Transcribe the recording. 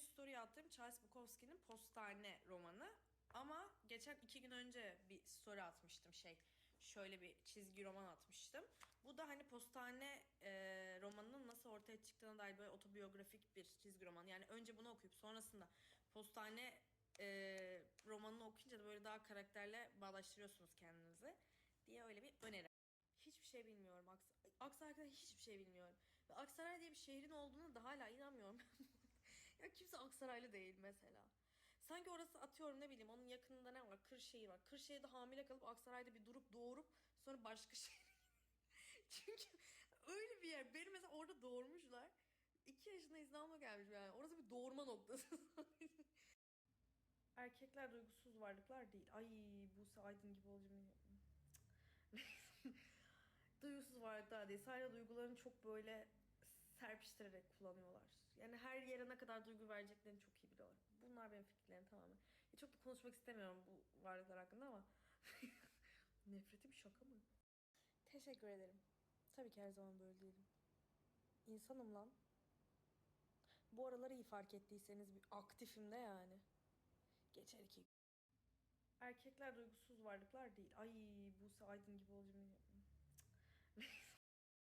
story attığım Charles Bukowski'nin Postane romanı. Ama geçen iki gün önce bir story atmıştım şey. Şöyle bir çizgi roman atmıştım. Bu da hani Postane e, romanının nasıl ortaya çıktığına dair böyle otobiyografik bir çizgi roman. Yani önce bunu okuyup sonrasında Postane e, romanını okuyunca da böyle daha karakterle bağdaştırıyorsunuz kendinizi diye öyle bir öneri. Hiçbir şey bilmiyorum. Aks Aksaray hakkında hiçbir şey bilmiyorum. Ve Aksaray diye bir şehrin olduğunu da hala inanmıyorum. ya kimse Aksaraylı değil mesela. Sanki orası atıyorum ne bileyim onun yakınında ne var? Kırşehir var. Kırşehir'de hamile kalıp Aksaray'da bir durup doğurup sonra başka şehre Çünkü öyle bir yer. Beni mesela orada doğurmuşlar. İki yaşında İstanbul'a gelmişim yani. Orası bir doğurma noktası. Erkekler duygusuz varlıklar değil. Ay Buse Aydın gibi olacağım. Duygusuz varlıklar değil. Sadece duygularını çok böyle serpiştirerek kullanıyorlar. Yani her yere ne kadar duygu vereceklerini çok iyi biliyorlar. Bunlar benim fikirlerim tamamen. Ya çok da konuşmak istemiyorum bu varlıklar hakkında ama nefretim şaka mı? Teşekkür ederim. Tabii ki her zaman böyle değilim. İnsanım lan. Bu araları iyi fark ettiyseniz bir aktifim de yani. Geçer iki Erkekler duygusuz varlıklar değil. Ay Buse Aydın gibi olacağım.